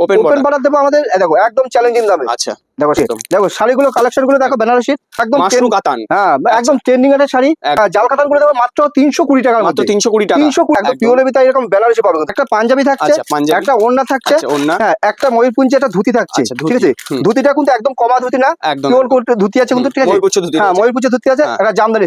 Open border দেবো আমাদের দেখো একদম চ্যালেঞ্জিং দামে। আচ্ছা। দেখো। দেখো শাড়িগুলো কালেকশনগুলো দেখো বেনারসি একদম কাতান। হ্যাঁ একদম। ট্রেন্ডিং এর শাড়ি। জাল কাতান করে দেবো মাত্র তিনশো কুড়ি টাকার মাত্র তিনশো কুড়ি টাকা। তিনশো কুড়ি একদম। একদম। পিওরের এরকম বেনারসি পাবে একটা পাঞ্জাবি থাকছে আচ্ছা একটা ওড়না থাকছে আচ্ছা হ্যাঁ একটা ময়ূরপুঞ্জি একটা ধুতি থাকছে আচ্ছা, ঠিক আছে? ধুতিটা কিন্তু একদম কমা ধুতি না পিওর ধুতি আছে কিন্তু ঠিক আছে? হ্যাঁ ময়ূরপুঞ্জি ধুতি আছে হ্যাঁ। একটা জামদানি।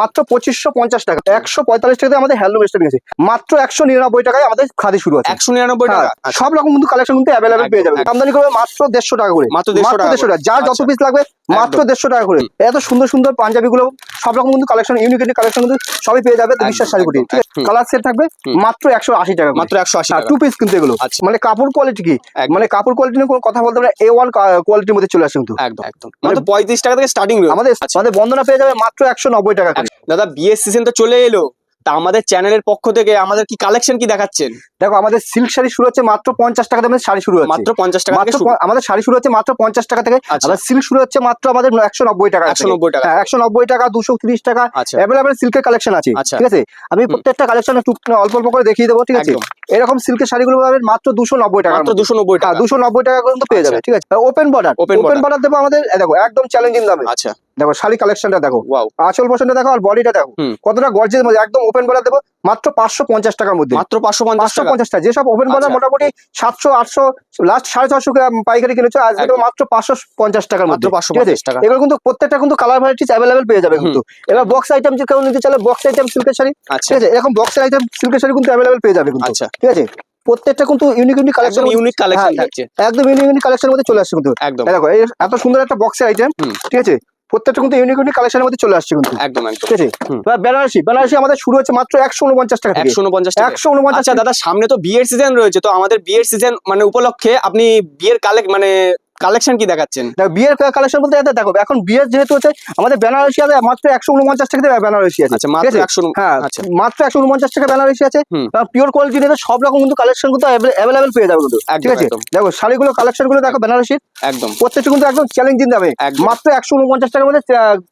মাত্র পঁচিশশো পঞ্চাশ টাকা। একশো পঁয়তাল্লিশ টাকাতে আমাদের হ্যান্ডলুম স্টেডিং আছে মাত্র একশো নিরানব্বই টাকায় আমাদের খাদি শুরু আছে। একশো নিরানব্বই হ্যাঁ, টাকা। সব রকম কিন্তু কালেকশন কিন্তু অ্যাভেলেবেল পেয়ে যাবে। আমদানি করবে মাত্র দেড়শো টাকা করে। মাত্র 150 টাকা। দেড়শো টাকা। যার যত আচ্ছা। পিস লাগবে মাত্র দেড়শো টাকা করে। এত সুন্দর সুন্দর পাঞ্জাবি গুলো সব রকম কিন্তু কালেকশন ইউনিক ইউনিক কালেকশন কিন্তু সবই পেয়ে যাবে বিশ্বাস শাড়ি কুটি ঠিক আছে? কালার সেট থাকবে মাত্র একশো আশি টাকা মাত্র একশো আশি টাকা। টু পিস কিন্তু এগুলো। আচ্ছা। মানে কাপড় কোয়ালিটি কি? মানে কাপড় কোয়ালিটি নিয়ে কোনো কথা বলতে পারে এ ওয়ান কোয়ালিটির মধ্যে চলে আসে কিন্তু। একদম একদম। মাত্র পঁয়ত্রিশ টাকা থেকে স্টার্টিং আমাদের আচ্ছা। আমাদের বন্দনা পেয়ে যাবে মাত্র একশো নব্বই টাকা দাদা বিয়ের সিজন তো চলে এলো। তা আমাদের চ্যানেলের পক্ষ থেকে আমাদের কি কালেকশন কি দেখাচ্ছেন? দেখো আমাদের সিল্ক শাড়ি শুরু হচ্ছে মাত্র পঞ্চাশ টাকা থেকে শাড়ি শুরু হচ্ছে। মাত্র পঞ্চাশ টাকা মাত্র আমাদের শাড়ি শুরু হচ্ছে মাত্র পঞ্চাশ টাকা থেকে। আচ্ছা। সিল্ক শুরু হচ্ছে মাত্র আমাদের একশো নব্বই টাকা একশো নব্বই টাকা। একশো নব্বই টাকা দুশো তিরিশ টাকা। অ্যাভেলেবেল সিল্কের কালেকশন আছে। আচ্ছা। ঠিক আছে? আমি প্রত্যেকটা কালেকশন অল্প অল্প করে দেখিয়ে দেবো ঠিক আছে? এরকম সিল্কের শাড়িগুলো পাবেন মাত্র দুশো নব্বই টাকা মাত্র দুশো নব্বই টাকা। দুশো নব্বই টাকা পর্যন্ত পেয়ে যাবে আচ্ছা। ঠিক আছে? Open border open. বর্ডার দেবো আমাদের দেখো একদম চ্যালেঞ্জিং দামে। আচ্ছা। দেখো শাড়ি কালেকশনটা দেখো। আচল বসনটা দেখো আর বডিটা দেখো। কতটা গর্জের মধ্যে একদম ওপেন বর্ডার দেবো মাত্র পাঁচশো পঞ্চাশ টাকার মধ্যে। মাত্র পাঁচশো পাঁচশো পঞ্চাশ টাকা। যেসব ওপেন বর্ডার আচ্ছা। মোটামুটি সাতশো আটশো লাস্ট সাড়ে ছশো পাইকারি কিনেছো আজকে মাত্র পাঁচশো পঞ্চাশ টাকার মাত্র মধ্যে পাঁচশো টাকা। এগুলো কিন্তু প্রত্যেকটা কিন্তু কালার ভ্যারাইটিস অ্যাভেলেবেল পেয়ে যাবে কিন্তু। এবার বক্স আইটেম যে কেউ নিতে চাইলে বক্স আইটেম সিল্কের শাড়ি। ঠিক আছে? এরকম বক্স আইটেম সিল্কের শাড়ি কিন্তু অ্যাভেলেবেল পেয়ে যাবে কিন্তু। আচ্ছা। ঠিক আছে? প্রত্যেকটা কিন্তু unique unique collection unique collection থাকছে। একদম ইউনিক ইউনিক কালেকশনের মধ্যে চলে আসছে কিন্তু। একদম। দেখো এত সুন্দর একটা বক্সের আইটেম ঠিক আছে? প্রত্যেকটা কিন্তু ইউনিক ইউনিক কালেকশনের মধ্যে চলে আসছে কিন্তু। একদম একদম। ঠিক আছে। এবার বেনারসি বেনারসি আমাদের শুরু হচ্ছে মাত্র একশো উনপঞ্চাশ টাকা থেকে। একশো উনপঞ্চাশ টাকা। একশো উনপঞ্চাশ আচ্ছা দাদা সামনে তো বিয়ের সিজন রয়েছে তো আমাদের বিয়ের সিজন মানে উপলক্ষে আপনি বিয়ের কালেক্ট মানে কালেকশন কি দেখাচ্ছেন? দেখো বিয়ের কালেকশন বলতে এটা দেখো এখন বিয়ের যেহেতু হচ্ছে আমাদের বেনারসি আছে মাত্র একশো উনপঞ্চাশ টাকা বেনারসি আছে আচ্ছা মাত্র একশো হ্যাঁ আচ্ছা। মাত্র একশো উনপঞ্চাশ টাকা বেনারসি আছে। পিওর কোয়ালিটি নিয়ে সব রকম কিন্তু কালেকশন কিন্তু অ্যাভেলেবেল পেয়ে যাবে কিন্তু ঠিক আছে? দেখো শাড়িগুলো কালেকশনগুলো দেখো বেনারসি একদম। প্রত্যেকটা কিন্তু একদম চ্যালেঞ্জিং দামে একদম। মাত্র একশো উনপঞ্চাশ টাকার মধ্যে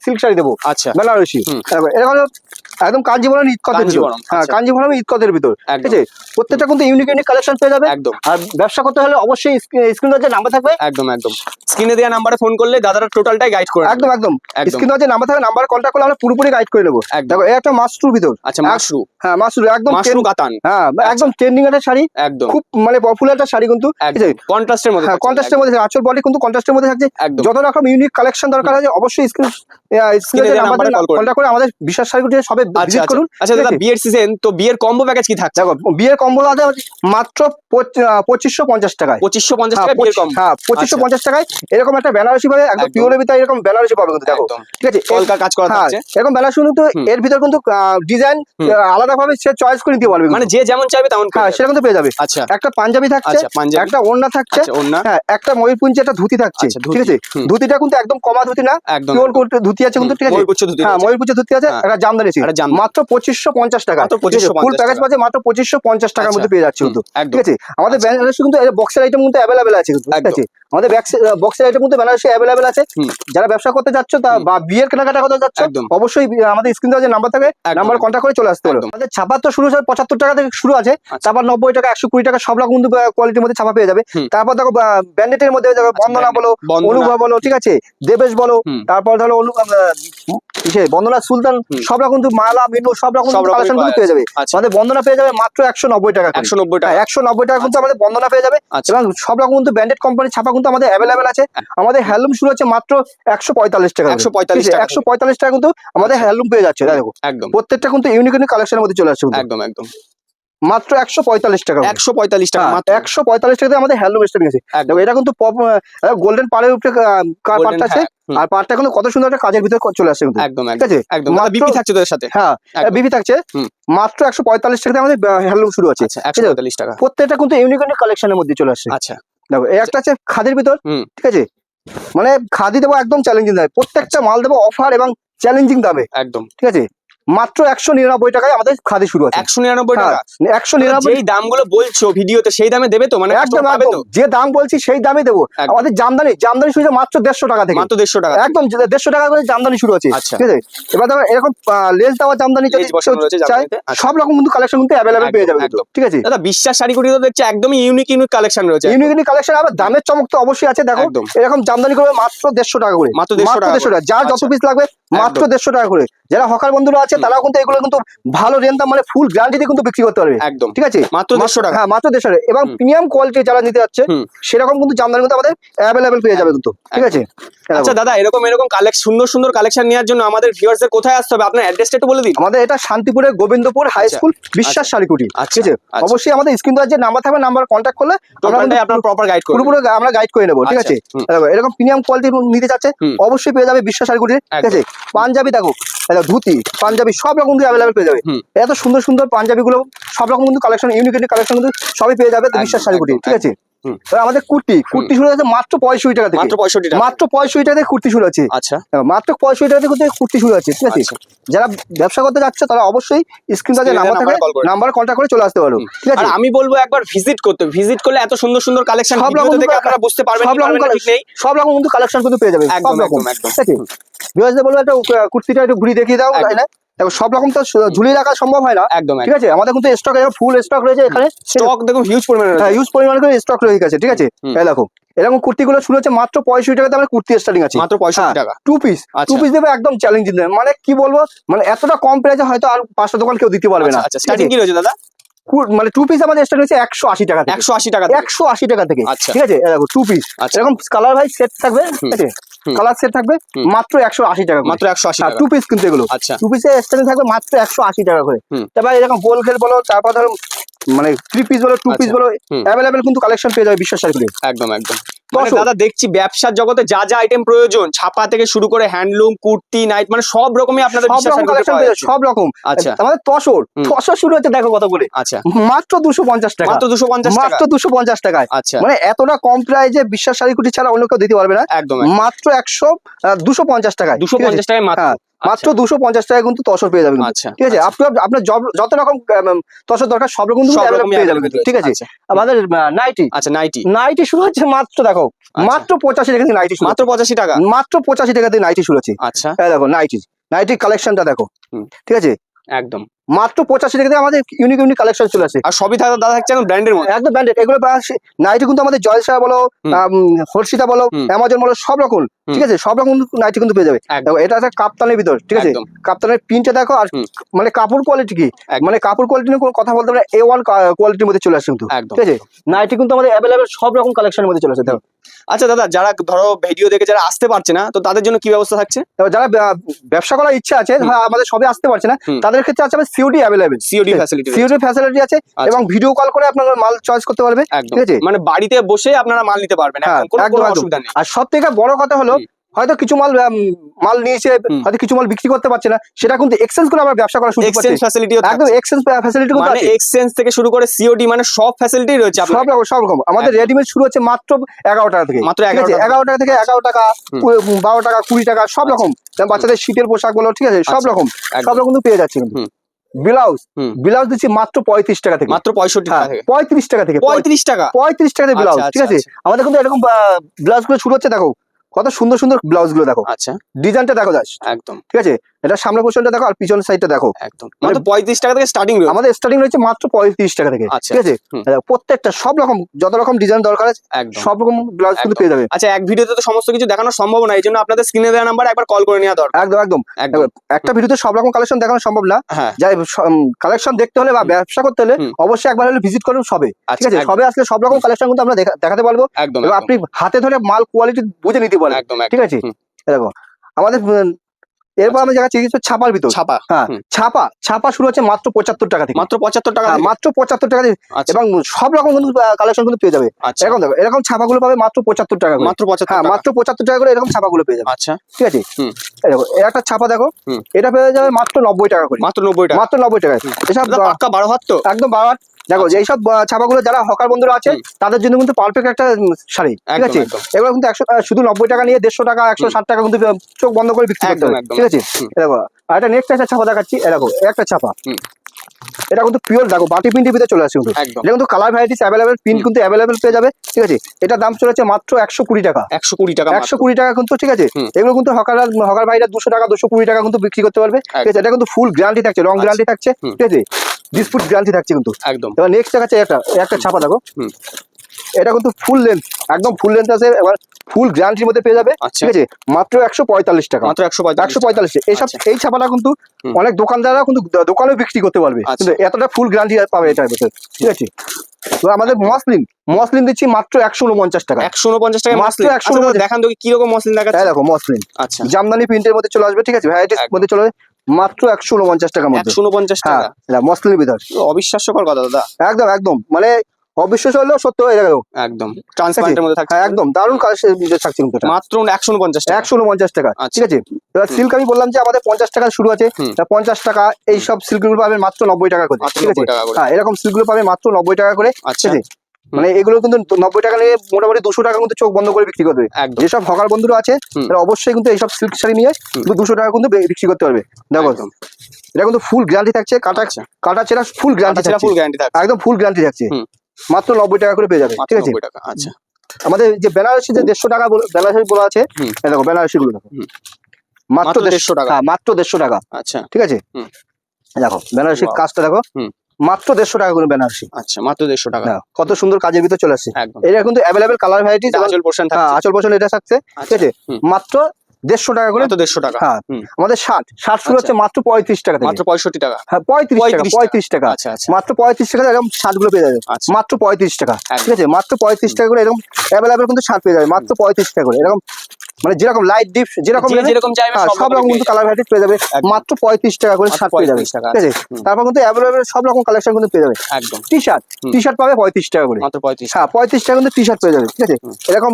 সিল্ক শাড়ি দেবো আচ্ছা। বেনারসি। দেখো, এটা হলো একদম কাঞ্জিভরম কদের ভিতর। হ্যাঁ আচ্ছা। কাঞ্জিভরম কদের ভিতর ঠিক আছে? প্রত্যেকটা কিন্তু ইউনিক ইউনিক কালেকশন পেয়ে যাবে। একদম। আর ব্যবসা করতে হলে অবশ্যই স্ক্রিন যে নাম্বার থাকবে। একদম একদম। স্ক্রিনে দেওয়া নাম্বারে ফোন করলে দাদারা টোটালটাই গাইড করে একদম একদম। একদম। স্ক্রিন যে নাম্বার থাকবে নাম্বার কন্ট্যাক্ট করলে আমরা পুরোপুরি গাইড করে নেব। একদম। দেখো একটা মাস্টুর ভিতর। আচ্ছা মাশরু হ্যাঁ একদম মাশরু কাতান হ্যাঁ একদম ট্রেন্ডিং একটা শাড়ি। একদম। খুব মানে পপুলার একটা শাড়ি কিন্তু। একদম। কন্ট্রাস্টের মধ্যে হ্যাঁ কন্ট্রাস্টের মধ্যে আঁচল বডি কিন্তু কন্ট্রাস্টের মধ্যে থাকছে। যত রকম ইউনিক কালেকশন দরকার আছে অবশ্যই স্ক্রিন স্ক্রিনে দেওয়া নাম্বারে কন্ট্যাক্ট করে আমাদের শাড়িগুলো সবে আচ্ছা ভিজিট আচ্ছা। করুন। আচ্ছা দাদা বিয়ের সিজন তো বিয়ের কম্বো প্যাকেজ কি থাকছে? দেখো বিয়ের কম্বো আছে মাত্র পঁচিশশো পঞ্চাশ টাকায়। পঁচিশশো পঞ্চাশ হ্যাঁ, টাকা বিয়ের কম্বো হ্যাঁ পঁচিশশো আচ্ছা। পঞ্চাশ টাকায় এরকম একটা বেনারসি পাবে একদম। পিওরের ভিতরে এরকম বেনারসি পাবে কিন্তু দেখো। ঠিক আছে? কলকার কাজ করা হ্যাঁ থাকছে। এরকম বেনারসি কিন্তু এর ভিতর কিন্তু ডিজাইন আলাদা ভাবে সে চয়েস করে নিতে পারবে মানে যে যেমন চাইবে তেমন হ্যাঁ। সেটা কিন্তু পেয়ে যাবে। আচ্ছা। একটা পাঞ্জাবি থাকছে আচ্ছা একটা ওড়না থাকছে আচ্ছা হ্যাঁ একটা ময়ূরপুঞ্জি একটা ধুতি থাকছে আচ্ছা, ঠিক আছে? ধুতিটা কিন্তু একদম কমা ধুতি না পিওর ধুতি আছে কিন্তু ঠিক আছে? হ্যাঁ। ময়ূরপুঞ্জি ধুতি আছে হ্যাঁ। একটা জামদানি আছে। মাত্র পঁচিশশো পঞ্চাশ টাকা মাত্র 2550 ফুল প্যাকেজ। পাচ্ছে মাত্র পঁচিশশো পঞ্চাশ টাকার। মধ্যে পেয়ে যাচ্ছে কিন্তু। ঠিক আছে? আমাদের। বেনারসি কিন্তু বক্সের আইটেম কিন্তু অ্যাভেলেবেল আছে কিন্তু ঠিক আছে? আমাদের বক্সের আইটেম কিন্তু বেনারসি অ্যাভেলেবেল আছে। যারা ব্যবসা করতে যাচ্ছ তা বা বিয়ের কেনাকাটা করতে যাচ্ছ অবশ্যই আমাদের স্ক্রিন যে নাম্বার থাকে নাম্বার কন্ট্যাক্ট করে চলে আসতে পারো। আমাদের ছাপা তো শুরু পঁচাত্তর টাকা থেকে শুরু আছে আচ্ছা। তারপর নব্বই টাকা একশো কুড়ি টাকা সব রকম কোয়ালিটির মধ্যে ছাপা পেয়ে যাবে। তারপর দেখো ব্যান্ডেটের মধ্যে দেখো বন্দনা বলো অনুভব বলো ঠিক আছে? দেবেশ বলো তারপর ধরো অনু বন্দনা সুলতান সব রকম কিন্তু মালা মিনু সব রকম কালেকশন পেয়ে যাবে। আচ্ছা। আমাদের বন্দনা পেয়ে যাবে মাত্র একশো নব্বই টাকা একশো নব্বই টাকা। হ্যাঁ একশো নব্বই টাকা কিন্তু আমাদের বন্দনা পেয়ে যাবে। আচ্ছা। এবং সব রকম কিন্তু ব্র্যান্ডেড কোম্পানি ছাপা কিন্তু আমাদের অ্যাভেলেবেল আছে। আমাদের হ্যান্ডলুম শুরু হচ্ছে মাত্র একশো পঁয়তাল্লিশ টাকা একশো পঁয়তাল্লিশ টাকা একশো পঁয়তাল্লিশ টাকা কিন্তু আমাদের আচ্ছা। হ্যান্ডলুম পেয়ে যাচ্ছে দেখো। একদম। প্রত্যেকটা কিন্তু ইউনিক ইউনিক কালেকশনের মধ্যে চলে আসছে একদম একদম। মাত্র একশো পঁয়তাল্লিশ টাকা। একশো পঁয়তাল্লিশ টাকা মাত্র। একশো পঁয়তাল্লিশ টাকাতে আমাদের হ্যান্ডলুম স্টার্টিং আছে এটা কিন্তু গোল্ডেন পাড়ের উপরে পার্টটা আছে। হ্যাঁ, আর পার্টটা কিন্তু কত সুন্দর একটা কাজের ভিতরে চলে আসছে একদম ঠিক আছে? একদম। বিপি থাকছে তোদের সাথে? হ্যাঁ। বিবি থাকছে। মাত্র একশো পঁয়তাল্লিশ টাকাতে আমাদের হ্যান্ডলুম শুরু আছে আচ্ছা একশো পঁয়তাল্লিশ টাকা। প্রত্যেকটা কিন্তু ইউনিক ইউনিক কালেকশনের মধ্যে চলে আসছে। আচ্ছা। দেখো এই একটা আছে খাদির ভিতর ঠিক আছে? মানে খাদি দেবো একদম চ্যালেঞ্জিং দামে প্রত্যেকটা মাল দেবো অফার এবং চ্যালেঞ্জিং দামে। একদম। ঠিক আছে? মাত্র একশো নিরানব্বই টাকায় আমাদের খাদি শুরু আছে একশো নিরানব্বই টাকা? একশো নিরানব্বই দামগুলো বলছো ভিডিওতে সেই দামে দেবে তো? মানে একদম যে দাম বলছি সেই দামে দেবো। আমাদের জামদানি জামদানি শুরু মাত্র দেড়শো টাকা থেকে। মাত্র দেড়শো টাকা একদম দেড়শো টাকা করে জামদানি শুরু আছে আচ্ছা। ঠিক আছে? এবার দেখো এরকম লেস দেওয়া জামদানি। আচ্ছা। সব রকম কিন্তু কালেকশন কিন্তু অ্যাভেলেবেল পেয়ে যাবে। ঠিক আছে? দাদা বিশ্বাস শাড়ি কুটি তো দেখছি একদমই ইউনিক ইউনিক কালেকশন রয়েছে। ইউনিক কালেকশন আবার দামের চমক তো অবশ্যই আছে দেখো। এরকম জামদানি করবে মাত্র দেড়শো টাকা করে। মাত্র দেড়শো টাকা যার যত আচ্ছা। পিস লাগবে মাত্র দেড়শো টাকা করে। যারা হকার বন্ধুরা আছে হুম। তারাও কিন্তু এগুলো কিন্তু ভালো রেন্ট মানে ফুল গ্যারান্টি কিন্তু বিক্রি করতে পারবে। একদম। ঠিক আছে? মাত্র দেড়শো টাকা। হ্যাঁ মাত্র দেড়শো টাকা। এবং প্রিমিয়াম কোয়ালিটি যারা নিতে যাচ্ছে সেরকম কিন্তু জামদানি কিন্তু আমাদের অ্যাভেলেবেল পেয়ে যাবে কিন্তু। ঠিক আছে? আচ্ছা দাদা এরকম এরকম কালেকশন সুন্দর সুন্দর কালেকশন নেওয়ার জন্য আমাদের ভিউয়ার্সদের কোথায় আসতে হবে? আপনার অ্যাড্রেসটা একটু বলে দিন। আমাদের এটা শান্তিপুরের গোবিন্দপুর হাই আচ্ছা, স্কুল বিশ্বাস আচ্ছা, ঠিক আছে? আচ্ছা। অবশ্যই আমাদের স্ক্রিন যে নাম্বার থাকবে নাম্বার কন্ট্যাক্ট করলে আমরা আপনার প্রপার গাইড করুন পুরোপুরি আমরা গাইড করে নেব। ঠিক আছে? দেখো, এরকম প্রিমিয়াম কোয়ালিটি নিতে চাচ্ছে অবশ্যই পেয়ে যাবে বিশ্বাস শাড়িকুটি ঠিক আছে? পাঞ্জাবি দেখো, ধুতি পাঞ্জাবি সব রকম কিন্তু অ্যাভেলেবেল পেয়ে যাবে। এত সুন্দর সুন্দর পাঞ্জাবি গুলো সব রকম কিন্তু কালেকশন ইউনিক কালেকশন কিন্তু সবই পেয়ে যাবে বিশ্বাস শাড়িকুটি একদম, ঠিক আছে? আমাদের কুর্তি কুর্তি শুরু হচ্ছে মাত্র পঁয়ষট্টি টাকা থেকে। মাত্র পঁয়ষট্টি মাত্র পঁয়ষট্টি টাকা থেকে কুর্তি শুরু আছে আচ্ছা। মাত্র পঁয়ষট্টি টাকা থেকে কুর্তি শুরু আছে ঠিক আছে? আচ্ছা। যারা ব্যবসা করতে যাচ্ছে তারা অবশ্যই স্ক্রিন এ নাম্বার থাকে নাম্বার কন্ট্যাক্ট করে চলে আসতে পারো ঠিক আছে? আমি বলব একবার ভিজিট করতে ভিজিট করলে এত সুন্দর সুন্দর কালেকশন সব রকম থেকে আপনারা বুঝতে পারবেন সব রকম সব রকম কিন্তু কালেকশন কিন্তু পেয়ে যাবে একদম, একদম। ঠিক আছে? বিরাজদের বলব একটা কুর্তিটা একটু ঘুরিয়ে দেখিয়ে দাও তাই না? দেখো সব রকম তো ঝুলিয়ে রাখা সম্ভব হয় না। একদম ঠিক আছে? আমাদের কিন্তু স্টক ফুল স্টক রয়েছে এখানে। স্টক দেখুন হিউজ পরিমাণে। হ্যাঁ ইউজ পরিমাণ করে স্টক রয়ে গেছে ঠিক আছে। এই দেখো এরকম কুর্তিগুলো শুরু হচ্ছে মাত্র পঁয়ষট্টি টাকাতে আমরা কুর্তি স্টার্টিং আছে। মাত্র পঁয়ষট্টি হ্যাঁ। টাকা। টু পিস টু আচ্ছা। পিস দেবে একদম চ্যালেঞ্জিং দেবে মানে কি বলব? মানে এতটা কম প্রাইসে হয়তো আর পাঁচটা দোকান কেউ দিতে পারবে না। আচ্ছা স্টার্টিং কি রয়েছে দাদা? মানে টু পিস আমাদের স্টার্ট হচ্ছে একশো আশি টাকা একশো আশি টাকা থেকে। একশো আশি টাকা থেকে। আচ্ছা। ঠিক আছে? দেখো টু পিস আচ্ছা। এরকম কালার ভাই সেট থাকবে ঠিক আছে। কালার সেট থাকবে মাত্র একশো আশি টাকা মাত্র একশো আশি টু পিস কিন্তু এগুলো আচ্ছা। টু পিসের স্টার্টিং থাকবে মাত্র একশো আশি টাকা করে। তারপর এরকম গোল খেল বলো তারপর ধরো মানে থ্রি পিস বলো টু পিস আচ্ছা। বলো অ্যাভেলেবেল কিন্তু কালেকশন পেয়ে যাবে বিশ্বাস সার্কেলে একদম একদম। দাদা দেখছি ব্যবসার জগতে যা যা আইটেম প্রয়োজন ছাপা থেকে শুরু করে হ্যান্ডলুম কুর্তি নাইট মানে সব রকমই আপনাদের সব রকম আচ্ছা। আমাদের তসর তসর শুরু হচ্ছে দেখো কত করে। আচ্ছা। মাত্র দুশো পঞ্চাশ টাকা। মাত্র দুশো পঞ্চাশ মাত্র দুশো পঞ্চাশ টাকায়। আচ্ছা। মানে এতটা কম প্রাইজে বিশ্বাস শাড়িকুটি ছাড়া অন্য কেউ দিতে পারবে না। একদম মাত্র একশো দুশো পঞ্চাশ টাকায়। দুশো পঞ্চাশ টাকায় মাত্র। হ্যাঁ, মাত্র দুশো পঞ্চাশ টাকা কিন্তু তসর পেয়ে যাবেন আচ্ছা ঠিক আছে আপনার আপনার যত রকম তসর দরকার সব রকম পেয়ে যাবেন ঠিক আছে? আচ্ছা, আমাদের নাইটি আচ্ছা নাইটি নাইটি শুরু হচ্ছে মাত্র দেখো আচ্ছা। মাত্র পঁচাশি টাকা থেকে নাইটি মাত্র পঁচাশি টাকা? মাত্র পঁচাশি টাকা দিয়ে নাইটি শুরু হচ্ছে। আচ্ছা। দেখো নাইটি নাইটি কালেকশনটা দেখো। ঠিক আছে? একদম। মাত্র পঁচাশি টাকা থেকে আমাদের ইউনিক ইউনিক কালেকশন চলে আসে। আর সবই থাকবে দাদা থাকছে ব্র্যান্ডের মধ্যে। একদম ব্র্যান্ডেড এগুলো নাইটি কিন্তু আমাদের জয়সা বলো। হর্ষিতা বলো। অ্যামাজন বলো সব রকম ঠিক আছে? সব রকম নাইটি কিন্তু পেয়ে যাবে। এটা একটা কাপ্তানের ভিতর ঠিক আছে? কাপ্তানের প্রিন্টটা দেখো আর মানে কাপড় কোয়ালিটি কি? মানে কাপড় কোয়ালিটি নিয়ে কোনো কথা বলতে পারে এ ওয়ান কোয়ালিটির মধ্যে চলে আসছে কিন্তু ঠিক আছে? নাইটি কিন্তু আমাদের অ্যাভেলেবেল সব রকম কালেকশনের মধ্যে চলে আসে দেখো। আচ্ছা দাদা যারা ধরো ভিডিও দেখে যারা আসতে পারছে না তো তাদের জন্য কি ব্যবস্থা থাকছে? যারা ব্যবসা করার ইচ্ছা আছে হ্যাঁ, আমাদের সবে আসতে পারছে না তাদের ক্ষেত্রে আছে COD available COD. Facility COD facility আছে? এবং ভিডিও কল করে আপনারা মাল চয়েস করতে পারবে ঠিক আছে? মানে বাড়িতে বসে আপনারা মাল নিতে পারবেন হ্যাঁ, একদম কোনো। অসুবিধা নেই। আর সব থেকে বড় কথা হলো হয়তো কিছু মাল মাল নিয়েছে হয়তো কিছু মাল বিক্রি করতে পারছে না সেটা কিন্তু এক্সচেঞ্জ করে আমরা ব্যবসা করার সুযোগ পাচ্ছি এক্সচেঞ্জ ফ্যাসিলিটিও একদম এক্সচেঞ্জ ফ্যাসিলিটি কিন্তু মানে আছে। এক্সচেঞ্জ থেকে শুরু করে সিওডি মানে সব ফ্যাসিলিটি রয়েছে সব রকম সব রকম। আমাদের রেডিমেড শুরু হচ্ছে মাত্র এগারো টাকা থেকে মাত্র ঠিক এগারো আছে টাকা। এগারো টাকা থেকে এগারো টাকা হুম। কু- বারো টাকা কুড়ি টাকা সব রকম। যেমন বাচ্চাদের শীতের পোশাক বলো ঠিক আছে? সব আচ্ছা, রকম। সব রকম কিন্তু পেয়ে যাচ্ছে কিন্তু। ব্লাউজ। ব্লাউজ দিচ্ছি মাত্র পঁয়ত্রিশ টাকা থেকে। মাত্র পঁয়ষট্টি হ্যাঁ, পঁয়ত্রিশ টাকা থেকে পঁয়ত্রিশ টাকা? পঁয়ত্রিশ টাকা থেকে ব্লাউজ আচ্ছা, ঠিক আছে? আচ্ছা, আমাদের কিন্তু এরকম ব্লাউজগুলো শুরু হচ্ছে দেখো কত সুন্দর সুন্দর ব্লাউজগুলো দেখো। আচ্ছা। ডিজাইনটা দেখো দাস একদম। ঠিক আছে? এটা সামনে পোর্শনটা দেখো আর পিছনের সাইডটা দেখো। একদম। মানে পঁয়ত্রিশ টাকা থেকে স্টার্টিং রয়েছে। আমাদের স্টার্টিং রয়েছে মাত্র পঁয়ত্রিশ টাকা থেকে আচ্ছা, ঠিক আছে? প্রত্যেকটা সব রকম যত রকম ডিজাইন দরকার আছে একদম। সব রকম ব্লাউজ কিন্তু পেয়ে যাবে। আচ্ছা এক ভিডিওতে তো সমস্ত কিছু দেখানো সম্ভব না এই জন্য আপনাদের স্ক্রিনে দেওয়া নাম্বার একবার কল করে নেওয়া দরকার। একদম একদম। একটা ভিডিওতে সব রকম কালেকশন দেখানো সম্ভব না। হ্যাঁ। যাই কালেকশন দেখতে হলে বা ব্যবসা করতে হলে অবশ্যই একবার হলে ভিজিট করুন সবে ঠিক আচ্ছা আছে? সবে আসলে সব রকম কালেকশন কিন্তু আমরা দেখাতে পারব। একদম আপনি হাতে ধরে মাল কোয়ালিটি বুঝে নিতে পারেন একদম ঠিক আছে? দেখো আমাদের এরপর আচ্ছা। আমরা দেখাচ্ছি কিছু ছাপার ভিতর। ছাপা হ্যাঁ ছাপা ছাপা শুরু হচ্ছে মাত্র পঁচাত্তর টাকা থেকে। মাত্র পঁচাত্তর টাকা হ্যাঁ, মাত্র পঁচাত্তর টাকা আচ্ছা। এবং সব রকম কিন্তু কালেকশন কিন্তু পেয়ে যাবে। আচ্ছা। এরকম দেখো এরকম ছাপাগুলো পাবে মাত্র পঁচাত্তর টাকা মাত্র পঁচাত্তর হ্যাঁ মাত্র পঁচাত্তর টাকা করে এরকম ছাপাগুলো পেয়ে যাবে। আচ্ছা। ঠিক আছে? দেখো এর একটা ছাপা দেখো। এটা পেয়ে যাবে মাত্র নব্বই টাকা করে। মাত্র নব্বই টাকা। মাত্র নব্বই টাকা। এসব বারো হাত তো? একদম বাবার দেখো আচ্ছা। এইসব আহ, ছাপাগুলো যারা হকার বন্ধুরা আছে তাদের জন্য কিন্তু পারফেক্ট একটা শাড়ি ঠিক আছে? এগুলো কিন্তু একশো শুধু নব্বই টাকা নিয়ে দেড়শো টাকা একশো ষাট টাকা কিন্তু চোখ বন্ধ করে বিক্রি করতে হবে ঠিক আছে? দেখো আর এটা নেক্সট একটা ছাপা দেখাচ্ছি এরকম একটা ছাপা। এটা কিন্তু পিওর দেখো বাটি প্রিন্টের ভিতরে চলে আসছে কিন্তু। এটা কিন্তু কালার ভ্যারাইটিস অ্যাভেলেবেল প্রিন্ট কিন্তু অ্যাভেলেবেল পেয়ে যাবে ঠিক আছে? এটা দাম চলেছে মাত্র একশো কুড়ি টাকা। একশো কুড়ি টাকা একশো কুড়ি টাকা কিন্তু ঠিক আছে? এগুলো কিন্তু হকার হকার ভাইরা দুশো টাকা দুশো কুড়ি টাকা কিন্তু বিক্রি করতে পারবে ঠিক আছে? এটা কিন্তু ফুল গ্যারান্টি থাকছে রং আচ্ছা। গ্যারান্টি থাকছে ঠিক আছে? ডিসপুট গ্যারান্টি থাকছে কিন্তু। একদম। এবার নেক্সট দেখাচ্ছে একটা একটা ছাপা দেখো। এটা কিন্তু ফুল লেন্থ একদম ফুল লেন্থ আছে এবার ফুল গ্যারান্টির মধ্যে পেয়ে যাবে আচ্ছা। ঠিক আছে? মাত্র একশো পঁয়তাল্লিশ টাকা। মাত্র একশো একশো পঁয়তাল্লিশ এইসব আচ্ছা। এই ছাপাটা কিন্তু অনেক দোকানদাররা কিন্তু দোকানেও বিক্রি করতে পারবে। আচ্ছা। কিন্তু এতটা ফুল গ্যারান্টি পাবে এটার ভেতরে ঠিক আছে? তো আমাদের মসলিন মসলিন দিচ্ছি মাত্র একশো উনপঞ্চাশ টাকা। একশো উনপঞ্চাশ টাকা মাত্র একশো 149 দেখান তো কীরকম মসলিন দেখাচ্ছে। দেখো মসলিন। আচ্ছা। জামদানি প্রিন্টের মধ্যে চলে আসবে ঠিক আছে? ভ্যারাইটিস মধ্যে চলে আসবে। মাত্র একশো উনপঞ্চাশ মধ্যে। একশো উনপঞ্চাশ টাকা? মসলিনের ভিতর। অবিশ্বাস্যকর কথা দাদা। একদম একদম। মানে অবিশ্বাস হলেও সত্য হয়ে গেল। একদম। ট্রান্সপারেন্টের মধ্যে থাকছে। একদম। দারুণ কালেকশন থাকছে কিন্তু মাত্র একশো উনপঞ্চাশ টাকা। একশো উনপঞ্চাশ টাকা আচ্ছা। ঠিক আছে? এবার সিল্ক আমি বললাম যে আমাদের পঞ্চাশ টাকা শুরু আছে। পঞ্চাশ টাকা এই সব সিল্ক পাবেন মাত্র নব্বই টাকা করে ঠিক আছে? 90 টাকা করে। হ্যাঁ এরকম সিল্কগুলো পাবেন মাত্র নব্বই টাকা করে আচ্ছা। ঠিক আছে? মানে এগুলো কিন্তু নব্বই টাকা নিয়ে মোটামুটি দুশো টাকা কিন্তু চোখ বন্ধ করে বিক্রি করবে যেসব হকার বন্ধুরা আছে তারা অবশ্যই কিন্তু এইসব সিল্ক শাড়ি নিয়ে। কিন্তু দুশো টাকা কিন্তু বিক্রি করতে পারবে। দেখো একদম। এটা কিন্তু ফুল গ্যারান্টি থাকছে কাটা আচ্ছা। কাটা চেরা ফুল গ্যারান্টি ফুল গ্যারান্টি থাকছে। একদম ফুল গ্যারান্টি থাকছে। মাত্র নব্বই টাকা করে পেয়ে যাবে ঠিক আছে? 90 টাকা আচ্ছা। আমাদের যে বেনারসি যে দেড়শো টাকা বেনারসি বলা আছে দেখো বেনারসি গুলো দেখো মাত্র দেড়শো টাকা। হ্যাঁ মাত্র দেড়শো টাকা। আচ্ছা। ঠিক আছে? দেখো বেনারসির কাজটা দেখো। মাত্র দেড়শো টাকা করে বেনারসি আচ্ছা মাত্র দেড়শো টাকা। কত সুন্দর কাজের ভিতর চলে আসছে। এটা কিন্তু অ্যাভেলেবেল কালার ভ্যারাইটিস এটা আঁচল পোর্শন আচল বছর এটা থাকছে। ঠিক আচ্ছা আছে মাত্র দেড়শো টাকা করে মাত্র দেড়শো টাকা। হ্যাঁ আমাদের ষাট ষাট শুরু আচ্ছা। হচ্ছে মাত্র পঁয়ত্রিশ টাকা মাত্র পঁয়ষট্টি টাকা। হ্যাঁ পঁয়ত্রিশ টাকা পঁয়ত্রিশ টাকা। আচ্ছা আচ্ছা। মাত্র পঁয়ত্রিশ টাকা এরকম ষাটগুলো পেয়ে যাবে। আচ্ছা। মাত্র পঁয়ত্রিশ টাকা। ঠিক আছে? মাত্র পঁয়ত্রিশ টাকা করে এরকম অ্যাভেলেবেল কিন্তু ছাড় পেয়ে যাবে। মাত্র পঁয়ত্রিশ টাকা করে। এরকম মানে যেরকম লাইট ডিপ যেরকম যেরকম চাইবে হ্যাঁ, সব রকম কিন্তু কালার ভ্যারাইটি পেয়ে যাবে। মাত্র পঁয়ত্রিশ টাকা করে শার্ট পেয়ে যাবে। ঠিক আছে? তারপর কিন্তু অ্যাভেলেবেল সব রকম কালেকশন কিন্তু পেয়ে যাবে। একদম। টি শার্ট টি শার্ট পাবে পঁয়ত্রিশ টাকা করে। মাত্র পঁয়ত্রিশ হ্যাঁ পঁয়ত্রিশ টাকা কিন্তু টি শার্ট পেয়ে যাবে। ঠিক আছে? এরকম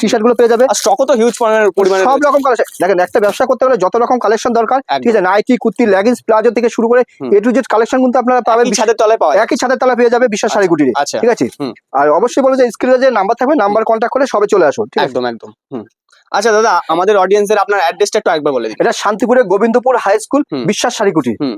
টি শার্টগুলো পেয়ে যাবে। আর স্টকও তো হিউজ পরিমাণে সব রকম কালেকশন দেখেন একটা ব্যবসা করতে গেলে যত রকম কালেকশন দরকার ঠিক আছে? নাইটি কুর্তি লেগিংস প্লাজো থেকে শুরু করে এ টু জেড কালেকশন কিন্তু আপনারা পাবেন। পাবে ছাদের তলায় পাওয়া। একই ছাদের তলা পেয়ে যাবে বিশ্বাস শাড়ি কুটিরে আচ্ছা। ঠিক আছে? আর অবশ্যই বলো যে স্ক্রিনে যে নাম্বার থাকবে নাম্বার কন্ট্যাক্ট করে সবে চলে আসো ঠিক আছে? একদম একদম। হুম। আচ্ছা দাদা আমাদের অডিয়েন্সের আপনার অ্যাড্রেসটা একটু একবার বলে দিন। এটা শান্তিপুরের গোবিন্দপুর হাই স্কুল বিশ্বাস শাড়ি কুটি হুম।